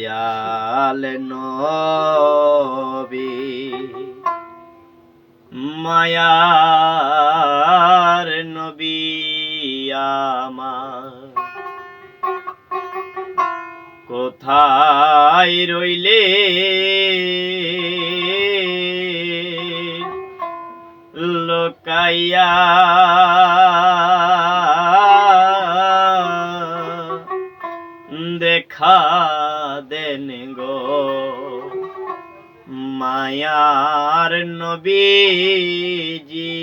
দয়াল নবী। মায়ার নবী আমার। কোথায় রইলে? লোকাইয়া দেখা মায়ার নবীজি।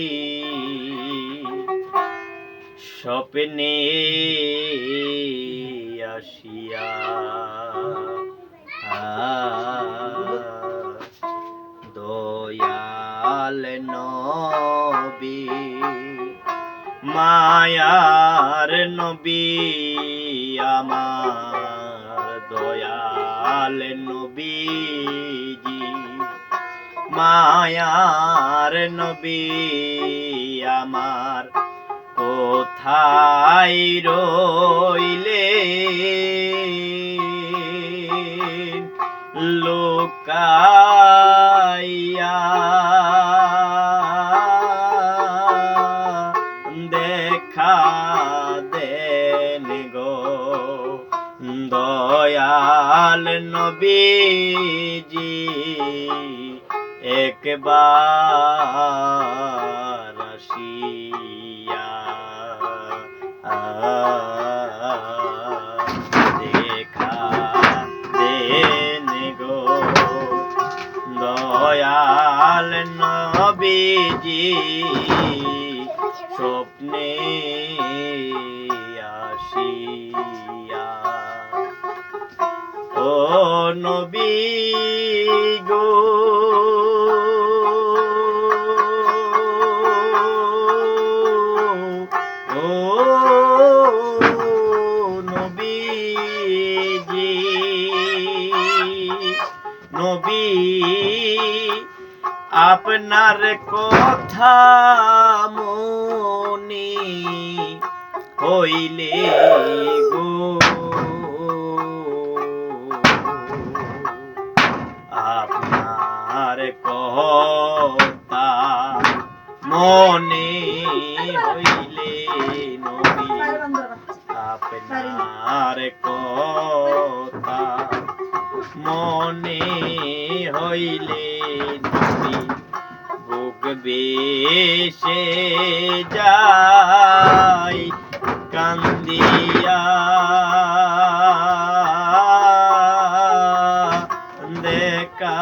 স্বপ্নে আসিয়া দয়াল নবী মায়ার নবী আমার দয়াল নবীজি। মায়ার নবী আমার কোথায় রইলে? লোকাইয়া দেখা দেন গো দয়াল নবীজি। একবার আসিয়া দেখা দেন গো। দয়াল নবীজি স্বপ্নে আসিয়া। ও নবী গো নবী আপনার কথা মনে হইলে গো আপনার কথা মনে হইলে নবী আপনার কথা মনে হইলে বুক বেশে যাই কান্দিয়া। দেখা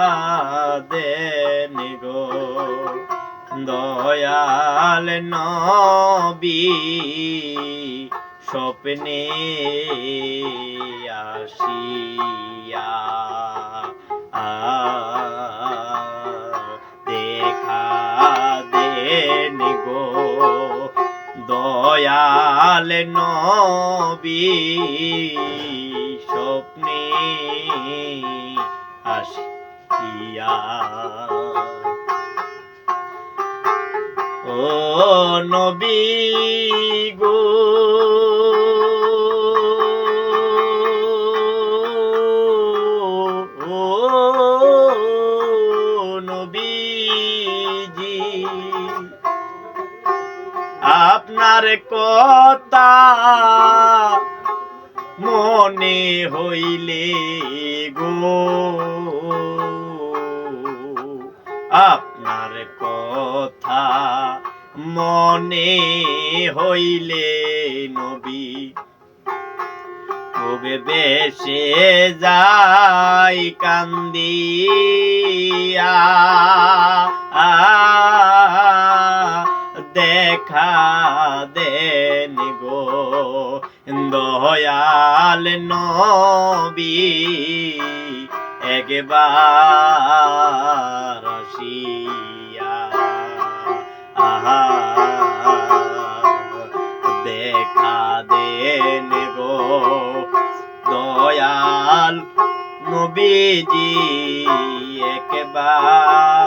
দেন গো দয়াল নবী। স্বপ্নে আসিয়া দেখা গো দয়াল নবী স্বপ্নে আসিয়া। ও নবী গো আপনার কথা মনে হইলে গো। আপনার কথা মনে হইলে নবী খুব বেশে যাই কান্দিয়া। দয়াল নবী একবার আসিয়া আহা দেখা দেন গো দয়াল নবীজি একবার